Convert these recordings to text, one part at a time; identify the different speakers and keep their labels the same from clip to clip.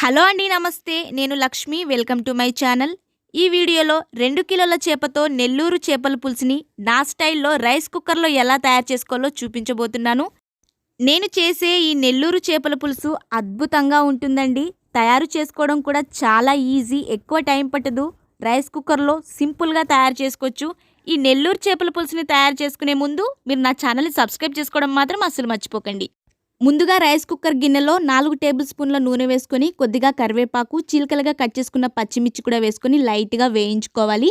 Speaker 1: Hello అండి నమస్తే. నేను Lakshmi. Welcome to my channel. ఈ వీడియోలో రెండు కిలోల చేపతో నెల్లూరు చేపల పులుసుని నా స్టైల్లో రైస్ కుక్కర్లో ఎలా తయారు చేసుకోవాలో చూపించబోతున్నాను. నేను చేసే ఈ నెల్లూరు చేపల పులుసు అద్భుతంగా ఉంటుందండి. తయారు చేసుకోవడం కూడా చాలా ఈజీ ఎక్కువ టైం పట్టదు. రైస్ కుక్కర్లో సింపుల్గా తయారు చేసుకోవచ్చు. ఈ నెల్లూరు చేపల పులుసుని తయారు చేసుకునే ముందు మీరు నా ఛానల్ని సబ్స్క్రైబ్ చేసుకోవడం మాత్రం అస్సలు మర్చిపోకండి. ముందుగా రైస్ కుక్కర్ గిన్నెలో నాలుగు టేబుల్ స్పూన్ల నూనె వేసుకొని కొద్దిగా కరివేపాకు చీలికలుగా కట్ చేసుకున్న పచ్చిమిర్చి కూడా వేసుకొని లైట్గా వేయించుకోవాలి.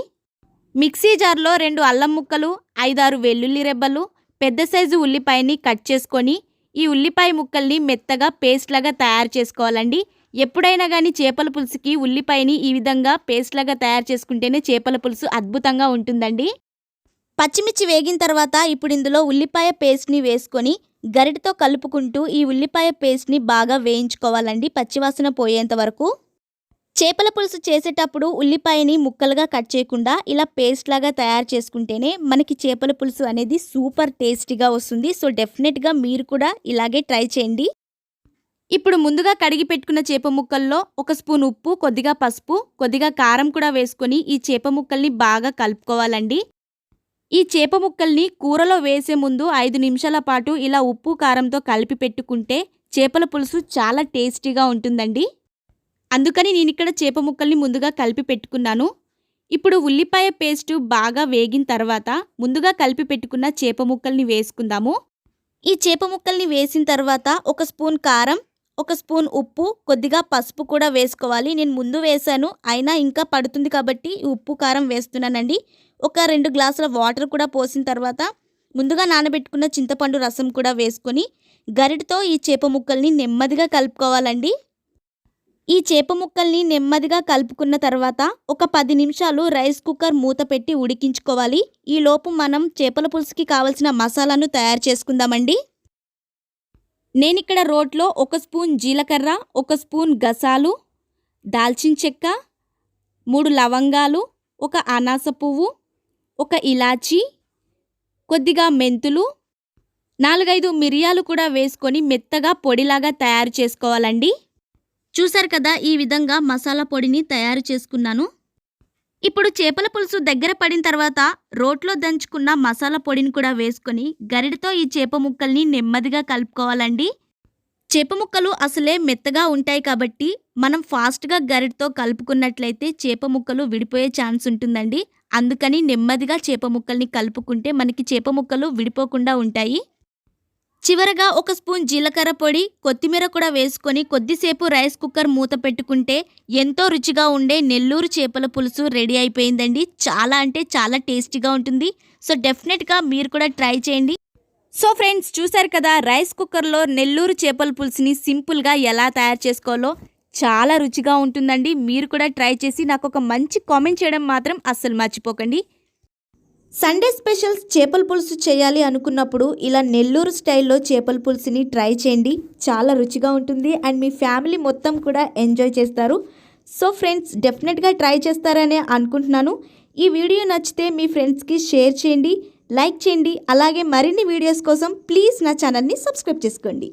Speaker 1: మిక్సీ జార్లో రెండు అల్లం ముక్కలు ఐదారు వెల్లుల్లి రెబ్బలు పెద్ద సైజు ఉల్లిపాయని కట్ చేసుకొని ఈ ఉల్లిపాయ ముక్కల్ని మెత్తగా పేస్ట్ లాగా తయారు చేసుకోవాలండి. ఎప్పుడైనా కానీ చేపల పులుసుకి ఉల్లిపాయని ఈ విధంగా పేస్ట్ లాగా తయారు చేసుకుంటేనే చేపల పులుసు అద్భుతంగా ఉంటుందండి. పచ్చిమిర్చి వేగిన తర్వాత ఇప్పుడు ఇందులో ఉల్లిపాయ పేస్ట్ని వేసుకొని గరిటతో కలుపుకుంటూ ఈ ఉల్లిపాయ పేస్ట్ని బాగా వేయించుకోవాలండి పచ్చివాసన పోయేంత వరకు. చేపల పులుసు చేసేటప్పుడు ఉల్లిపాయని ముక్కలుగా కట్ చేయకుండా ఇలా పేస్ట్ లాగా తయారు చేసుకుంటేనే మనకి చేపల పులుసు అనేది సూపర్ టేస్టీగా వస్తుంది. సో డెఫినెట్గా మీరు కూడా ఇలాగే ట్రై చేయండి. ఇప్పుడు ముందుగా కడిగి పెట్టుకున్న చేప ముక్కల్లో ఒక స్పూన్ ఉప్పు కొద్దిగా పసుపు కొద్దిగా కారం కూడా వేసుకొని ఈ చేప ముక్కల్ని బాగా కలుపుకోవాలండి. ఈ చేప ముక్కల్ని కూరలో వేసే ముందు ఐదు నిమిషాల పాటు ఇలా ఉప్పు కారంతో కలిపి పెట్టుకుంటే చేపల పులుసు చాలా టేస్టీగా ఉంటుందండి. అందుకని నేను ఇక్కడ చేప ముక్కల్ని ముందుగా కలిపి పెట్టుకున్నాను. ఇప్పుడు ఉల్లిపాయ పేస్టు బాగా వేగిన తర్వాత ముందుగా కలిపి పెట్టుకున్న చేప ముక్కల్ని వేసుకుందాము. ఈ చేప ముక్కల్ని వేసిన తర్వాత ఒక స్పూన్ కారం ఒక స్పూన్ ఉప్పు కొద్దిగా పసుపు కూడా వేసుకోవాలి. నేను ముందు వేశాను అయినా ఇంకా పడుతుంది కాబట్టి ఉప్పు కారం వేస్తున్నానండి. ఒక రెండు గ్లాసుల వాటర్ కూడా పోసిన తర్వాత ముందుగా నానబెట్టుకున్న చింతపండు రసం కూడా వేసుకొని గరిటతో ఈ చేప ముక్కల్ని నెమ్మదిగా కలుపుకోవాలండి. ఈ చేప ముక్కల్ని నెమ్మదిగా కలుపుకున్న తర్వాత ఒక పది నిమిషాలు రైస్ కుక్కర్ మూత పెట్టి ఉడికించుకోవాలి. ఈ లోపు మనం చేపల పులుసుకి కావలసిన మసాలాను తయారు చేసుకుందామండి. నేను ఇక్కడ రోట్లో ఒక స్పూన్ జీలకర్ర ఒక స్పూన్ గసాలు దాల్చిన చెక్క మూడు లవంగాలు ఒక అనాస పువ్వు ఒక ఇలాచీ కొద్దిగా మెంతులు నాలుగైదు మిరియాలు కూడా వేసుకొని మెత్తగా పొడిలాగా తయారు చేసుకోవాలండి. చూసారు కదా ఈ విధంగా మసాలా పొడిని తయారు చేసుకున్నాను. ఇప్పుడు చేపల పులుసు దగ్గర పడిన తర్వాత రోట్లో దంచుకున్న మసాలా పొడిని కూడా వేసుకొని గరిటతో ఈ చేప ముక్కల్ని నెమ్మదిగా కలుపుకోవాలండి. చేప ముక్కలు అసలే మెత్తగా ఉంటాయి కాబట్టి మనం ఫాస్ట్గా గరిటతో కలుపుకున్నట్లయితే చేప ముక్కలు విడిపోయే ఛాన్స్ ఉంటుందండి. అందుకని నెమ్మదిగా చేప ముక్కల్ని కలుపుకుంటే మనకి చేప ముక్కలు విడిపోకుండా ఉంటాయి. చివరగా ఒక స్పూన్ జీలకర్ర పొడి కొత్తిమీర కూడా వేసుకొని కొద్దిసేపు రైస్ కుక్కర్ మూత పెట్టుకుంటే ఎంతో రుచిగా ఉండే నెల్లూరు చేపల పులుసు రెడీ అయిపోయిందండి. చాలా అంటే చాలా టేస్టీగా ఉంటుంది. సో డెఫినెట్గా మీరు కూడా ట్రై చేయండి. సో ఫ్రెండ్స్ చూసారు కదా రైస్ కుక్కర్లో నెల్లూరు చేపల పులుసుని సింపుల్గా ఎలా తయారు చేసుకోవాలో. చాలా రుచిగా ఉంటుందండి. మీరు కూడా ట్రై చేసి నాకు ఒక మంచి కామెంట్ చేయడం మాత్రం అస్సలు మర్చిపోకండి. సండే స్పెషల్స్ చేపల పులుసు చేయాలి అనుకున్నప్పుడు ఇలా నెల్లూరు స్టైల్లో చేపల పులుసుని ట్రై చేయండి. చాలా రుచిగా ఉంటుంది అండ్ మీ ఫ్యామిలీ మొత్తం కూడా ఎంజాయ్ చేస్తారు. సో ఫ్రెండ్స్ డెఫినెట్గా ట్రై చేస్తారనే అనుకుంటున్నాను. ఈ వీడియో నచ్చితే మీ ఫ్రెండ్స్కి షేర్ చేయండి లైక్ చేయండి. అలాగే మరిన్ని వీడియోస్ కోసం ప్లీజ్ నా ఛానల్ని సబ్స్క్రైబ్ చేసుకోండి.